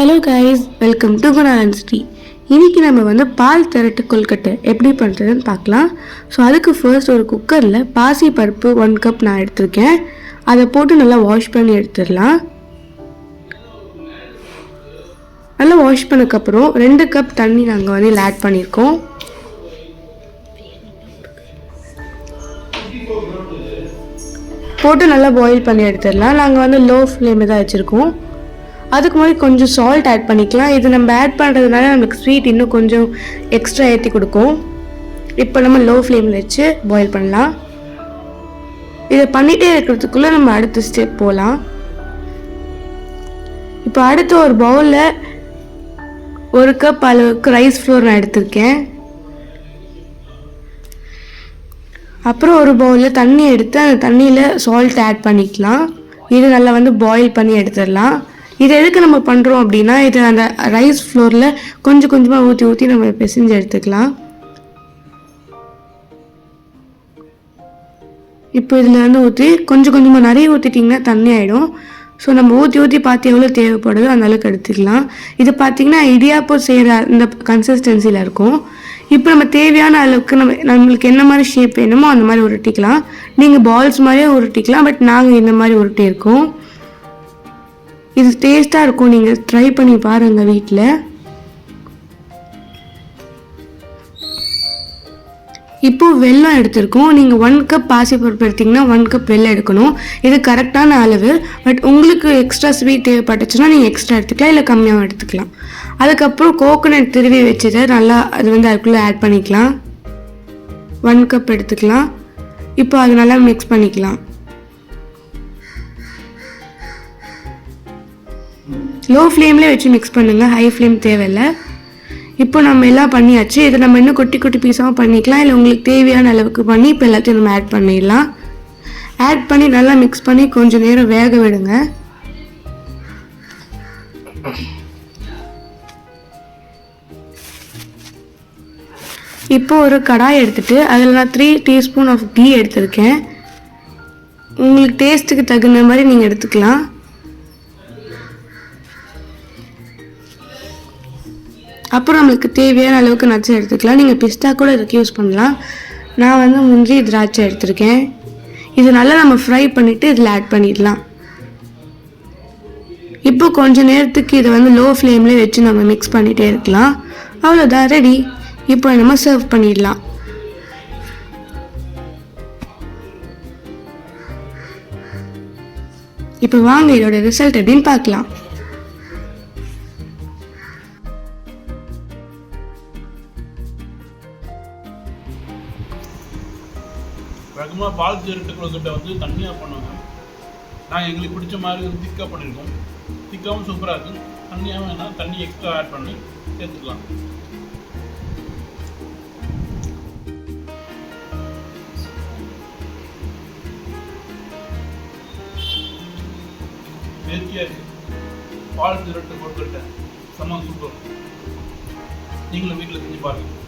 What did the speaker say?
Hello guys welcome to Kunalan Sri இன்றைக்கி நம்ம வந்து பால் திரட்டு கொல்கட்டை எப்படி பண்ணுறதுன்னு பார்க்கலாம். ஸோ அதுக்கு ஃபர்ஸ்ட் ஒரு குக்கரில் பாசி பருப்பு ஒன் கப் நான் எடுத்திருக்கேன். அதை போட்டு நல்லா வாஷ் பண்ணி எடுத்துடலாம். நல்லா வாஷ் பண்ணக்கப்புறம் ரெண்டு கப் தண்ணி நாங்கள் வந்து இதில் ஆட் பண்ணியிருக்கோம். போட்டு நல்லா பாயில் பண்ணி எடுத்துடலாம். நாங்கள் வந்து லோ ஃப்ளேமே தான் வச்சுருக்கோம். அதுக்கு முன்னாடி கொஞ்சம் சால்ட் ஆட் பண்ணிக்கலாம். இது நம்ம ஆட் பண்ணுறதுனால நமக்கு ஸ்வீட் இன்னும் கொஞ்சம் எக்ஸ்ட்ரா ஏற்றி கொடுக்கும். இப்போ நம்ம லோ ஃப்ளேமில் வச்சு பாயில் பண்ணலாம். இதை பண்ணிகிட்டே இருக்கிறதுக்குள்ளே நம்ம அடுத்த ஸ்டெப் போகலாம் இப்போ அடுத்து ஒரு பவுலில் ஒரு கப் அளவுக்கு ரைஸ் ஃப்ளோர் நான் எடுத்திருக்கேன். அப்புறம் ஒரு பவுலில் தண்ணி எடுத்து அந்த தண்ணியில் சால்ட் ஆட் பண்ணிக்கலாம். இது நல்லா வந்து பாயில் பண்ணி எடுத்துடலாம். இது எதுக்கு நம்ம பண்ணுறோம் அப்படின்னா இது அந்த ரைஸ் ஃப்ளோரில் கொஞ்சம் கொஞ்சமாக ஊற்றி ஊற்றி நம்ம பிசைஞ்சு எடுத்துக்கலாம். இப்போ இதில் வந்து ஊற்றி கொஞ்சம் கொஞ்சமாக நிறைய ஊற்றிட்டிங்கன்னா தண்ணி ஆகிடும் ஸோ நம்ம ஊற்றி ஊற்றி பார்த்து எவ்வளோ தேவைப்படுதோ அந்த அளவுக்கு எடுத்துக்கலாம். இது பார்த்திங்கன்னா இடியாப்பம் செய்கிற இந்த கன்சிஸ்டன்சியில் இருக்கும். இப்போ நம்ம தேவையான அளவுக்கு நம்ம நம்மளுக்கு என்ன மாதிரி ஷேப் வேணுமோ அந்த மாதிரி உருட்டிக்கலாம். நீங்கள் பால்ஸ் மாதிரியே உருட்டிக்கலாம் பட் நாங்கள் இந்த மாதிரி உருட்டி இருக்கோம் இது டேஸ்ட்டாக இருக்கும். நீங்கள் ட்ரை பண்ணி பாருங்கள் வீட்டில் இப்போ வெல்லம் எடுத்திருக்கோம். நீங்கள் ஒன் கப் பாசிப்பருப்பு எடுத்தீங்கன்னா ஒன் கப் வெல்லம் எடுக்கணும். இது கரெக்டான அளவு. பட் உங்களுக்கு எக்ஸ்ட்ரா ஸ்வீட் தேவைப்பட்டுச்சுன்னா நீங்கள் எக்ஸ்ட்ரா எடுத்துக்கலாம். இல்லை கம்மியாகவும் எடுத்துக்கலாம். அதுக்கப்புறம் கோகோனட் திருவி வச்சதை நல்லா அது வந்து அதுக்குள்ளே ஆட் பண்ணிக்கலாம். ஒன் கப் எடுத்துக்கலாம். இப்போ அது நல்லா மிக்ஸ் பண்ணிக்கலாம். லோ ஃப்ளேம்லேயே வச்சு மிக்ஸ் பண்ணுங்கள் ஹை ஃப்ளேம் தேவையில்லை. இப்போ நம்ம எல்லாம் பண்ணியாச்சு. இதை நம்ம இன்னும் குட்டி குட்டி பீஸாகவும் பண்ணிக்கலாம். இல்லை உங்களுக்கு தேவையான அளவுக்கு பண்ணி இப்போ எல்லாத்தையும் நம்ம ஆட் பண்ணிடலாம். ஆட் பண்ணி நல்லா மிக்ஸ் பண்ணி கொஞ்சம் நேரம் வேக விடுங்க. இப்போ ஒரு கடாய் எடுத்துட்டு அதில் நான் த்ரீ டீஸ்பூன் ஆஃப் கீ எடுத்திருக்கேன். உங்களுக்கு டேஸ்ட்டுக்கு தகுந்த மாதிரி நீங்கள் எடுத்துக்கலாம். அப்புறம் நம்மளுக்கு தேவையான அளவுக்கு நட்ஸ் எடுத்துக்கலாம். நீங்கள் பிஸ்தா கூட இதுக்கு யூஸ் பண்ணலாம். நான் வந்து முந்திரி திராட்சை எடுத்திருக்கேன். இது நல்லா நம்ம ஃப்ரை பண்ணிவிட்டு இதில் ஆட் பண்ணிடலாம். இப்போ கொஞ்ச நேரத்துக்கு இதை வந்து லோ ஃப்ளேம்லேயே வச்சு நம்ம மிக்ஸ் பண்ணிகிட்டே இருக்கலாம். அவ்வளோதான் ரெடி இப்போ நம்ம சர்வ் பண்ணிடலாம். இப்போ வாங்க இதோட ரிசல்ட் எப்படின்னு பார்க்கலாம். வழக்கமாக பால் திருட்டு கொழுக்கட்டை வந்து தண்ணியாக பண்ணுவாங்க. நாங்கள் எங்களுக்கு பிடிச்ச மாதிரி வந்து திக்காக பண்ணியிருக்கோம் திக்காகவும் சூப்பராக இருக்கும் தண்ணியாக வேணால் தண்ணி எக்ஸ்ட்ரா ஆட் பண்ணி சேர்த்துக்கலாம். நேர்த்தியாக இருக்கு. பால் திருட்டு கொழுக்கட்டை செம்ம சூப்பர். நீங்களும் வீட்டில் செஞ்சு பாருங்கள்